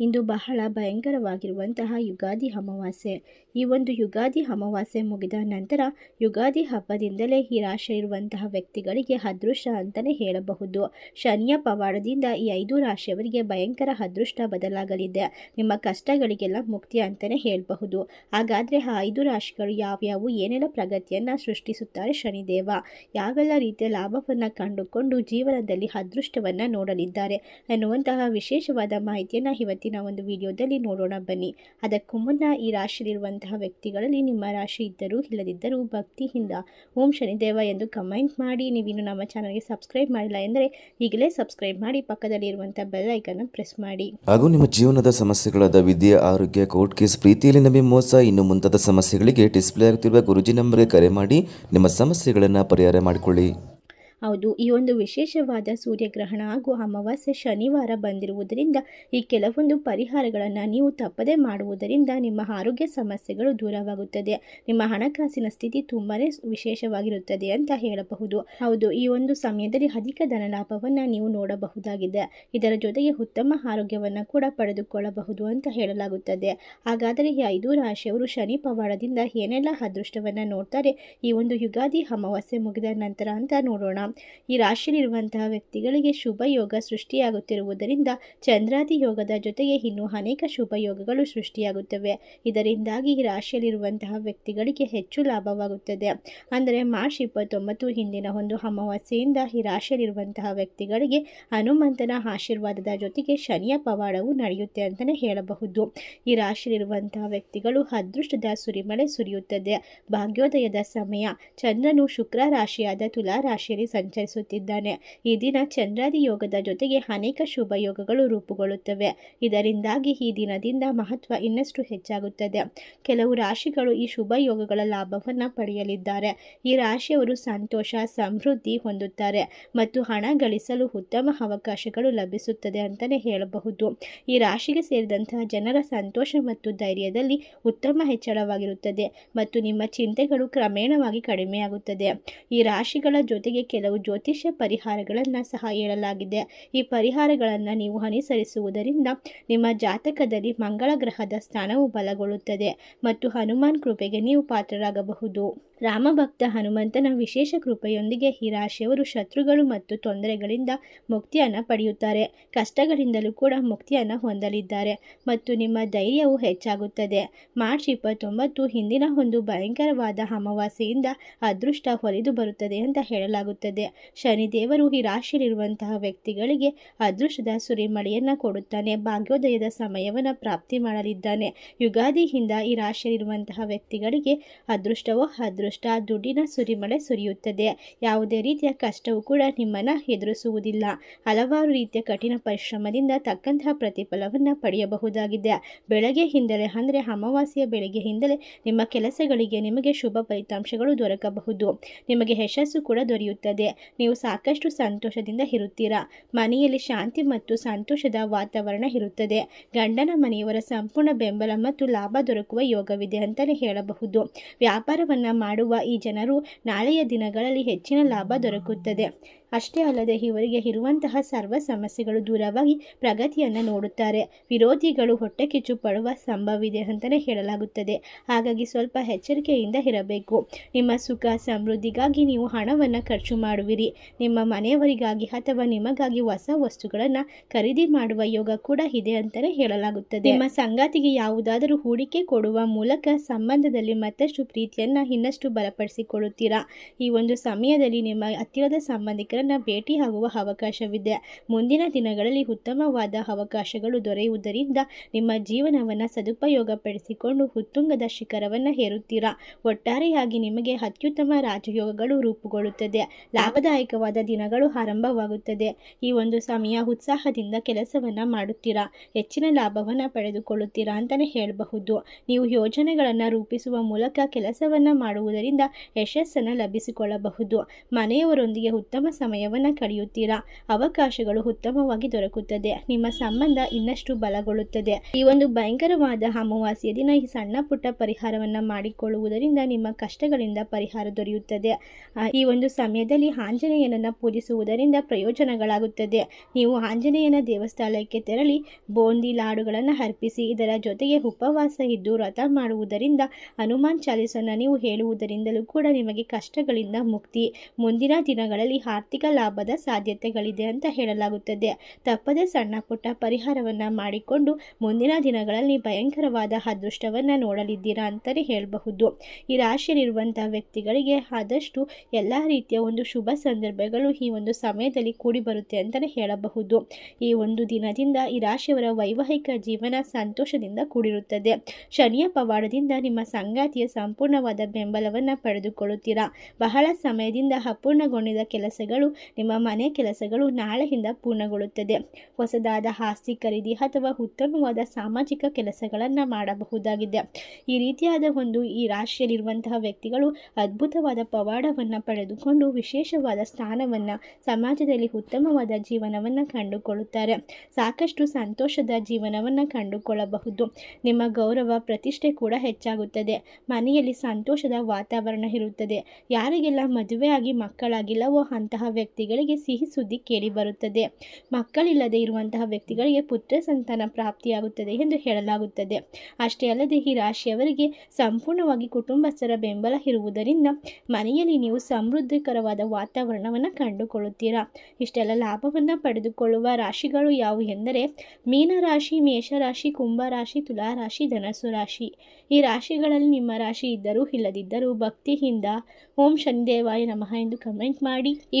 ಇಂದು ಬಹಳ ಭಯಂಕರವಾಗಿರುವಂತಹ ಯುಗಾದಿ ಅಮಾವಾಸ್ಯೆ. ಈ ಒಂದು ಯುಗಾದಿ ಅಮಾವಾಸ್ಯೆ ಮುಗಿದ ನಂತರ ಯುಗಾದಿ ಹಬ್ಬದಿಂದಲೇ ಈ ರಾಶಿ ಇರುವಂತಹ ವ್ಯಕ್ತಿಗಳಿಗೆ ಅದೃಷ್ಟ ಅಂತಲೇ ಹೇಳಬಹುದು. ಶನಿಯ ಪವಾಡದಿಂದ ಈ ಐದು ರಾಶಿಯವರಿಗೆ ಭಯಂಕರ ಅದೃಷ್ಟ ಬದಲಾಗಲಿದೆ. ನಿಮ್ಮ ಕಷ್ಟಗಳಿಗೆಲ್ಲ ಮುಕ್ತಿ ಅಂತಲೇ ಹೇಳಬಹುದು. ಹಾಗಾದರೆ ಆ ಐದು ರಾಶಿಗಳು ಯಾವ್ಯಾವು, ಏನೆಲ್ಲ ಪ್ರಗತಿಯನ್ನು ಸೃಷ್ಟಿಸುತ್ತಾರೆ ಶನಿದೇವ? ಯಾವೆಲ್ಲ ರೀತಿಯ ಲಾಭವನ್ನು ಕಂಡುಕೊಂಡು ಜೀವನದಲ್ಲಿ ಅದೃಷ್ಟವನ್ನು ನೋಡಲಿದ್ದಾರೆ ಎನ್ನುವಂತಹ ವಿಶೇಷವಾದ ಮಾಹಿತಿಯನ್ನು ಇವತ್ತಿನ ಒಂದು ವಿಡಿಯೋದಲ್ಲಿ ನೋಡೋಣ. ಬನ್ನಿ. ಅದಕ್ಕೂ ಮುನ್ನ ಈ ರಾಶಿಯಲ್ಲಿರುವಂತಹ ವ್ಯಕ್ತಿಗಳಲ್ಲಿ ನಿಮ್ಮ ರಾಶಿ ಇದ್ದರೂ ಇಲ್ಲದಿದ್ದರೂ ಭಕ್ತಿಯಿಂದ ಓಂ ಶನಿದೇವ ಎಂದು ಕಮೆಂಟ್ ಮಾಡಿ. ನೀವಿನ್ನು ನಮ್ಮ ಚಾನಲ್ಗೆ ಸಬ್ಸ್ಕ್ರೈಬ್ ಮಾಡಿಲ್ಲ ಎಂದರೆ ಈಗಲೇ ಸಬ್ಸ್ಕ್ರೈಬ್ ಮಾಡಿ. ಪಕ್ಕದಲ್ಲಿರುವಂಥ ಬೆಲ್ ಐಕನ್ ಪ್ರೆಸ್ ಮಾಡಿ. ಹಾಗೂ ನಿಮ್ಮ ಜೀವನದ ಸಮಸ್ಯೆಗಳಾದ ವಿದ್ಯೆ, ಆರೋಗ್ಯ, ಕೋರ್ಟ್ ಕೇಸ್ ಪ್ರೀತಿಯಲ್ಲಿ ನಮಗೆ ಮೋಸ, ಇನ್ನು ಮುಂತಾದ ಸಮಸ್ಯೆಗಳಿಗೆ ಡಿಸ್ಪ್ಲೇ ಆಗುತ್ತಿರುವ ಗುರುಜಿ ನಂಬರ್ಗೆ ಕರೆ ಮಾಡಿ. ನಿಮ್ಮ ಸಮಸ್ಯೆಗಳನ್ನು ಪರಿಹಾರ ಮಾಡಿಕೊಳ್ಳಿ. ಹೌದು, ಈ ಒಂದು ವಿಶೇಷವಾದ ಸೂರ್ಯಗ್ರಹಣ ಹಾಗೂ ಅಮಾವಾಸ್ಯೆ ಶನಿವಾರ ಬಂದಿರುವುದರಿಂದ ಈ ಕೆಲವೊಂದು ಪರಿಹಾರಗಳನ್ನು ನೀವು ತಪ್ಪದೇ ಮಾಡುವುದರಿಂದ ನಿಮ್ಮ ಆರೋಗ್ಯ ಸಮಸ್ಯೆಗಳು ದೂರವಾಗುತ್ತದೆ. ನಿಮ್ಮ ಹಣಕಾಸಿನ ಸ್ಥಿತಿ ತುಂಬಾ ವಿಶೇಷವಾಗಿರುತ್ತದೆ ಅಂತ ಹೇಳಬಹುದು. ಹೌದು, ಈ ಒಂದು ಸಮಯದಲ್ಲಿ ಅಧಿಕ ಧನ ಲಾಭವನ್ನು ನೀವು ನೋಡಬಹುದಾಗಿದೆ. ಇದರ ಜೊತೆಗೆ ಉತ್ತಮ ಆರೋಗ್ಯವನ್ನು ಕೂಡ ಪಡೆದುಕೊಳ್ಳಬಹುದು ಅಂತ ಹೇಳಲಾಗುತ್ತದೆ. ಹಾಗಾದರೆ ಈ ಐದು ರಾಶಿಯವರು ಶನಿ ಪವಾಡದಿಂದ ಏನೆಲ್ಲ ಅದೃಷ್ಟವನ್ನು ನೋಡ್ತಾರೆ? ಈ ಒಂದು ಯುಗಾದಿ ಅಮಾವಾಸ್ಯೆ ಮುಗಿದ ನಂತರ ಅಂತ ನೋಡೋಣ. ಈ ರಾಶಿಯಲ್ಲಿರುವಂತಹ ವ್ಯಕ್ತಿಗಳಿಗೆ ಶುಭ ಯೋಗ ಸೃಷ್ಟಿಯಾಗುತ್ತಿರುವುದರಿಂದ ಚಂದ್ರಾದಿ ಯೋಗದ ಜೊತೆಗೆ ಇನ್ನೂ ಅನೇಕ ಶುಭ ಯೋಗಗಳು ಸೃಷ್ಟಿಯಾಗುತ್ತವೆ. ಇದರಿಂದಾಗಿ ಈ ರಾಶಿಯಲ್ಲಿರುವಂತಹ ವ್ಯಕ್ತಿಗಳಿಗೆ ಹೆಚ್ಚು ಲಾಭವಾಗುತ್ತದೆ. ಅಂದರೆ ಮಾರ್ಚ್ ಇಪ್ಪತ್ತೊಂಬತ್ತು ಹಿಂದಿನ ಒಂದು ಅಮಾವಾಸ್ಯೆಯಿಂದ ಈ ರಾಶಿಯಲ್ಲಿರುವಂತಹ ವ್ಯಕ್ತಿಗಳಿಗೆ ಹನುಮಂತನ ಆಶೀರ್ವಾದದ ಜೊತೆಗೆ ಶನಿಯ ಪವಾಡವು ನಡೆಯುತ್ತೆ ಅಂತಲೇ ಹೇಳಬಹುದು. ಈ ರಾಶಿಯಲ್ಲಿರುವಂತಹ ವ್ಯಕ್ತಿಗಳು ಅದೃಷ್ಟದ ಸುರಿಮಳೆ ಸುರಿಯುತ್ತದೆ. ಭಾಗ್ಯೋದಯದ ಸಮಯ. ಚಂದ್ರನು ಶುಕ್ರ ರಾಶಿಯಾದ ತುಲಾ ರಾಶಿಯಲ್ಲಿ ಸಂಚರಿಸುತ್ತಿದ್ದಾನೆ. ಈ ದಿನ ಚಂದ್ರಾದಿ ಯೋಗದ ಜೊತೆಗೆ ಅನೇಕ ಶುಭ ಯೋಗಗಳು ರೂಪುಗೊಳ್ಳುತ್ತವೆ. ಇದರಿಂದಾಗಿ ಈ ದಿನದಿಂದ ಮಹತ್ವ ಇನ್ನಷ್ಟು ಹೆಚ್ಚಾಗುತ್ತದೆ. ಕೆಲವು ರಾಶಿಗಳು ಈ ಶುಭ ಯೋಗಗಳ ಲಾಭವನ್ನು ಪಡೆಯಲಿದ್ದಾರೆ. ಈ ರಾಶಿಯವರು ಸಂತೋಷ, ಸಮೃದ್ಧಿ ಹೊಂದುತ್ತಾರೆ ಮತ್ತು ಹಣ ಗಳಿಸಲು ಉತ್ತಮ ಅವಕಾಶಗಳು ಲಭಿಸುತ್ತದೆ ಅಂತಲೇ ಹೇಳಬಹುದು. ಈ ರಾಶಿಗೆ ಸೇರಿದಂತಹ ಜನರ ಸಂತೋಷ ಮತ್ತು ಧೈರ್ಯದಲ್ಲಿ ಉತ್ತಮ ಹೆಚ್ಚಳವಾಗಿರುತ್ತದೆ ಮತ್ತು ನಿಮ್ಮ ಚಿಂತೆಗಳು ಕ್ರಮೇಣವಾಗಿ ಕಡಿಮೆಯಾಗುತ್ತದೆ. ಈ ರಾಶಿಗಳ ಜೊತೆಗೆ ಕೆಲವು ಜ್ಯೋತಿಷ್ಯ ಪರಿಹಾರಗಳನ್ನು ಸಹ ಹೇಳಲಾಗಿದೆ. ಈ ಪರಿಹಾರಗಳನ್ನು ನೀವು ಅನುಸರಿಸುವುದರಿಂದ ನಿಮ್ಮ ಜಾತಕದಲ್ಲಿ ಮಂಗಳ ಗ್ರಹದ ಸ್ಥಾನವು ಬಲಗೊಳ್ಳುತ್ತದೆ ಮತ್ತು ಹನುಮಾನ್ ಕೃಪೆಗೆ ನೀವು ಪಾತ್ರರಾಗಬಹುದು. ರಾಮಭಕ್ತ ಹನುಮಂತನ ವಿಶೇಷ ಕೃಪೆಯೊಂದಿಗೆ ಈ ಶತ್ರುಗಳು ಮತ್ತು ತೊಂದರೆಗಳಿಂದ ಮುಕ್ತಿಯನ್ನು ಪಡೆಯುತ್ತಾರೆ. ಕಷ್ಟಗಳಿಂದಲೂ ಕೂಡ ಮುಕ್ತಿಯನ್ನು ಹೊಂದಲಿದ್ದಾರೆ ಮತ್ತು ನಿಮ್ಮ ಧೈರ್ಯವು ಹೆಚ್ಚಾಗುತ್ತದೆ. ಮಾರ್ಚ್ ಇಪ್ಪತ್ತೊಂಬತ್ತು ಹಿಂದಿನ ಒಂದು ಭಯಂಕರವಾದ ಅಮಾವಾಸ್ಯೆಯಿಂದ ಅದೃಷ್ಟ ಹೊಲಿದು ಬರುತ್ತದೆ ಅಂತ ಹೇಳಲಾಗುತ್ತದೆ. ಶನಿದೇವರು ಈ ರಾಶಿಯಲ್ಲಿರುವಂತಹ ವ್ಯಕ್ತಿಗಳಿಗೆ ಅದೃಷ್ಟದ ಸುರಿಮಳೆಯನ್ನು ಕೊಡುತ್ತಾನೆ. ಭಾಗ್ಯೋದಯದ ಸಮಯವನ್ನು ಪ್ರಾಪ್ತಿ ಮಾಡಲಿದ್ದಾನೆ. ಯುಗಾದಿಯಿಂದ ಈ ರಾಶಿಯಲ್ಲಿರುವಂತಹ ವ್ಯಕ್ತಿಗಳಿಗೆ ಅದೃಷ್ಟವೋ ಅದೃಷ್ಟ ದುಡ್ಡಿನ ಸುರಿಮಳೆ ಸುರಿಯುತ್ತದೆ. ಯಾವುದೇ ರೀತಿಯ ಕಷ್ಟವೂ ಕೂಡ ನಿಮ್ಮನ್ನು ಎದುರಿಸುವುದಿಲ್ಲ. ಹಲವಾರು ರೀತಿಯ ಕಠಿಣ ಪರಿಶ್ರಮದಿಂದ ತಕ್ಕಂತಹ ಪ್ರತಿಫಲವನ್ನು ಪಡೆಯಬಹುದಾಗಿದೆ. ಬೆಳಗ್ಗೆ ಹಿಂದಲೇ ಅಂದರೆ ಅಮಾವಾಸ್ಯೆಯ ಬೆಳಗ್ಗೆಯಿಂದಲೇ ನಿಮ್ಮ ಕೆಲಸಗಳಿಗೆ ನಿಮಗೆ ಶುಭ ಫಲಿತಾಂಶಗಳು ದೊರಕಬಹುದು. ನಿಮಗೆ ಯಶಸ್ಸು ಕೂಡ ದೊರೆಯುತ್ತದೆ. ನೀವು ಸಾಕಷ್ಟು ಸಂತೋಷದಿಂದ ಇರುತ್ತೀರಾ? ಮನೆಯಲ್ಲಿ ಶಾಂತಿ ಮತ್ತು ಸಂತೋಷದ ವಾತಾವರಣ ಇರುತ್ತದೆ. ಗಂಡನ ಮನೆಯವರ ಸಂಪೂರ್ಣ ಬೆಂಬಲ ಮತ್ತು ಲಾಭ ದೊರಕುವ ಯೋಗವಿದೆ ಅಂತಲೇ ಹೇಳಬಹುದು. ವ್ಯಾಪಾರವನ್ನು ಮಾಡುವ ಈ ಜನರು ನಾಳೆಯ ದಿನಗಳಲ್ಲಿ ಹೆಚ್ಚಿನ ಲಾಭ ದೊರಕುತ್ತದೆ. ಅಷ್ಟೇ ಅಲ್ಲದೆ ಇವರಿಗೆ ಇರುವಂತಹ ಸರ್ವ ಸಮಸ್ಯೆಗಳು ದೂರವಾಗಿ ಪ್ರಗತಿಯನ್ನು ನೋಡುತ್ತಾರೆ. ವಿರೋಧಿಗಳು ಹೊಟ್ಟೆ ಕಿಚ್ಚು ಪಡುವ ಸಂಭವವಿದೆ ಅಂತಲೇ ಹೇಳಲಾಗುತ್ತದೆ. ಹಾಗಾಗಿ ಸ್ವಲ್ಪ ಎಚ್ಚರಿಕೆಯಿಂದ ಇರಬೇಕು. ನಿಮ್ಮ ಸುಖ ಸಮೃದ್ಧಿಗಾಗಿ ನೀವು ಹಣವನ್ನು ಖರ್ಚು ಮಾಡುವಿರಿ. ನಿಮ್ಮ ಮನೆಯವರಿಗಾಗಿ ಅಥವಾ ನಿಮಗಾಗಿ ಹೊಸ ವಸ್ತುಗಳನ್ನು ಖರೀದಿ ಮಾಡುವ ಯೋಗ ಕೂಡ ಇದೆ ಅಂತಲೇ ಹೇಳಲಾಗುತ್ತದೆ. ನಿಮ್ಮ ಸಂಗಾತಿಗೆ ಯಾವುದಾದರೂ ಹೂಡಿಕೆ ಕೊಡುವ ಮೂಲಕ ಸಂಬಂಧದಲ್ಲಿ ಮತ್ತಷ್ಟು ಪ್ರೀತಿಯನ್ನು ಇನ್ನಷ್ಟು ಬಲಪಡಿಸಿಕೊಳ್ಳುತ್ತೀರಾ? ಈ ಒಂದು ಸಮಯದಲ್ಲಿ ನಿಮ್ಮ ಹತ್ತಿರದ ಸಂಬಂಧಿಕರ ಭೇಟಿಯಾಗುವ ಅವಕಾಶವಿದೆ. ಮುಂದಿನ ದಿನಗಳಲ್ಲಿ ಉತ್ತಮವಾದ ಅವಕಾಶಗಳು ದೊರೆಯುವುದರಿಂದ ನಿಮ್ಮ ಜೀವನವನ್ನು ಸದುಪಯೋಗಪಡಿಸಿಕೊಂಡು ಉತ್ತುಂಗದ ಶಿಖರವನ್ನು ಹೇರುತ್ತೀರಾ? ಒಟ್ಟಾರೆಯಾಗಿ ನಿಮಗೆ ಅತ್ಯುತ್ತಮ ರಾಜಯೋಗಗಳು ರೂಪುಗೊಳ್ಳುತ್ತದೆ. ಲಾಭದಾಯಕವಾದ ದಿನಗಳು ಆರಂಭವಾಗುತ್ತದೆ. ಈ ಒಂದು ಸಮಯ ಉತ್ಸಾಹದಿಂದ ಕೆಲಸವನ್ನು ಮಾಡುತ್ತೀರಾ? ಹೆಚ್ಚಿನ ಲಾಭವನ್ನು ಪಡೆದುಕೊಳ್ಳುತ್ತೀರಾ ಅಂತಲೇ ಹೇಳಬಹುದು. ನೀವು ಯೋಜನೆಗಳನ್ನು ರೂಪಿಸುವ ಮೂಲಕ ಕೆಲಸವನ್ನು ಮಾಡುವುದರಿಂದ ಯಶಸ್ಸನ್ನು ಲಭಿಸಿಕೊಳ್ಳಬಹುದು. ಮನೆಯವರೊಂದಿಗೆ ಉತ್ತಮ ಸಮ ಸಮಯವನ್ನು ಕಳೆಯುತ್ತೀರಾ ಅವಕಾಶಗಳು ಉತ್ತಮವಾಗಿ ದೊರಕುತ್ತದೆ. ನಿಮ್ಮ ಸಂಬಂಧ ಇನ್ನಷ್ಟು ಬಲಗೊಳ್ಳುತ್ತದೆ. ಈ ಒಂದು ಭಯಂಕರವಾದ ಅಮಾವಾಸ್ಯ ದಿನ ಈ ಸಣ್ಣ ಪುಟ್ಟ ಪರಿಹಾರವನ್ನು ಮಾಡಿಕೊಳ್ಳುವುದರಿಂದ ನಿಮ್ಮ ಕಷ್ಟಗಳಿಂದ ಪರಿಹಾರ ದೊರೆಯುತ್ತದೆ. ಈ ಒಂದು ಸಮಯದಲ್ಲಿ ಆಂಜನೇಯನನ್ನು ಪೂಜಿಸುವುದರಿಂದ ಪ್ರಯೋಜನಗಳಾಗುತ್ತದೆ. ನೀವು ಆಂಜನೇಯನ ದೇವಸ್ಥಾನಕ್ಕೆ ತೆರಳಿ ಬೋಂದಿ ಲಾಡುಗಳನ್ನು ಅರ್ಪಿಸಿ, ಇದರ ಜೊತೆಗೆ ಉಪವಾಸ ಇದ್ದು ವ್ರತ ಮಾಡುವುದರಿಂದ ಹನುಮಾನ್ ಚಾಲೀಸನ್ನು ನೀವು ಹೇಳುವುದರಿಂದಲೂ ಕೂಡ ನಿಮಗೆ ಕಷ್ಟಗಳಿಂದ ಮುಕ್ತಿ. ಮುಂದಿನ ದಿನಗಳಲ್ಲಿ ಆರ್ಥಿಕ ಲಾಭದ ಸಾಧ್ಯತೆಗಳಿದೆ ಅಂತ ಹೇಳಲಾಗುತ್ತದೆ. ತಪ್ಪದೆ ಸಣ್ಣ ಪುಟ್ಟ ಪರಿಹಾರವನ್ನು ಮಾಡಿಕೊಂಡು ಮುಂದಿನ ದಿನಗಳಲ್ಲಿ ಭಯಂಕರವಾದ ಅದೃಷ್ಟವನ್ನು ನೋಡಲಿದ್ದೀರಾ ಅಂತಲೇ ಹೇಳಬಹುದು. ಈ ರಾಶಿಯಲ್ಲಿರುವಂಥ ವ್ಯಕ್ತಿಗಳಿಗೆ ಆದಷ್ಟು ಎಲ್ಲ ರೀತಿಯ ಒಂದು ಶುಭ ಸಂದರ್ಭಗಳು ಈ ಒಂದು ಸಮಯದಲ್ಲಿ ಕೂಡಿ ಬರುತ್ತೆ ಅಂತಲೇ ಹೇಳಬಹುದು. ಈ ಒಂದು ದಿನದಿಂದ ಈ ರಾಶಿಯವರ ವೈವಾಹಿಕ ಜೀವನ ಸಂತೋಷದಿಂದ ಕೂಡಿರುತ್ತದೆ. ಶನಿಯ ಪವಾಡದಿಂದ ನಿಮ್ಮ ಸಂಗಾತಿಯ ಸಂಪೂರ್ಣವಾದ ಬೆಂಬಲವನ್ನು ಪಡೆದುಕೊಳ್ಳುತ್ತೀರಾ? ಬಹಳ ಸಮಯದಿಂದ ಅಪೂರ್ಣಗೊಂಡಿದ್ದ ಕೆಲಸಗಳು ನಿಮ್ಮ ಮನೆ ಕೆಲಸಗಳು ನಾಳೆಯಿಂದ ಪೂರ್ಣಗೊಳ್ಳುತ್ತದೆ. ಹೊಸದಾದ ಆಸ್ತಿ ಖರೀದಿ ಅಥವಾ ಉತ್ತಮವಾದ ಸಾಮಾಜಿಕ ಕೆಲಸಗಳನ್ನು ಮಾಡಬಹುದಾಗಿದೆ. ಈ ರೀತಿಯಾದ ಒಂದು ಈ ರಾಶಿಯಲ್ಲಿರುವಂತಹ ವ್ಯಕ್ತಿಗಳು ಅದ್ಭುತವಾದ ಪವಾಡವನ್ನು ಪಡೆದುಕೊಂಡು ವಿಶೇಷವಾದ ಸ್ಥಾನವನ್ನು ಸಮಾಜದಲ್ಲಿ ಉತ್ತಮವಾದ ಜೀವನವನ್ನು ಕಂಡುಕೊಳ್ಳುತ್ತಾರೆ. ಸಾಕಷ್ಟು ಸಂತೋಷದ ಜೀವನವನ್ನು ಕಂಡುಕೊಳ್ಳಬಹುದು. ನಿಮ್ಮ ಗೌರವ, ಪ್ರತಿಷ್ಠೆ ಕೂಡ ಹೆಚ್ಚಾಗುತ್ತದೆ. ಮನೆಯಲ್ಲಿ ಸಂತೋಷದ ವಾತಾವರಣ ಇರುತ್ತದೆ. ಯಾರಿಗೆಲ್ಲ ಮದುವೆಯಾಗಿ ಮಕ್ಕಳಾಗಿಲ್ಲವೋ ಅಂತಹ ವ್ಯಕ್ತಿಗಳಿಗೆ ಸಿಹಿ ಸುದ್ದಿ ಕೇಳಿ ಬರುತ್ತದೆ. ಮಕ್ಕಳಿಲ್ಲದೆ ಇರುವಂತಹ ವ್ಯಕ್ತಿಗಳಿಗೆ ಪುತ್ರ ಸಂತಾನ ಪ್ರಾಪ್ತಿಯಾಗುತ್ತದೆ ಎಂದು ಹೇಳಲಾಗುತ್ತದೆ. ಅಷ್ಟೇ ಅಲ್ಲದೆ ಈ ರಾಶಿಯವರಿಗೆ ಸಂಪೂರ್ಣವಾಗಿ ಕುಟುಂಬಸ್ಥರ ಬೆಂಬಲ ಇರುವುದರಿಂದ ಮನೆಯಲ್ಲಿ ನೀವು ಸಮೃದ್ಧಿಕರವಾದ ವಾತಾವರಣವನ್ನು ಕಂಡುಕೊಳ್ಳುತ್ತೀರಾ? ಇಷ್ಟೆಲ್ಲ ಲಾಭವನ್ನು ಪಡೆದುಕೊಳ್ಳುವ ರಾಶಿಗಳು ಯಾವುವು ಎಂದರೆ ಮೀನರಾಶಿ ಮೇಷರಾಶಿ ಕುಂಭರಾಶಿ ತುಲಾರಾಶಿ ಧನಸ್ಸು ರಾಶಿ. ಈ ರಾಶಿಗಳಲ್ಲಿ ನಿಮ್ಮ ರಾಶಿ ಇದ್ದರೂ ಇಲ್ಲದಿದ್ದರೂ ಭಕ್ತಿಯಿಂದ ಓಂ ಶನಿದೇವಾಯ ನಮಃ ಎಂದು ಕಮೆಂಟ್ ಮಾಡಿ. ಈ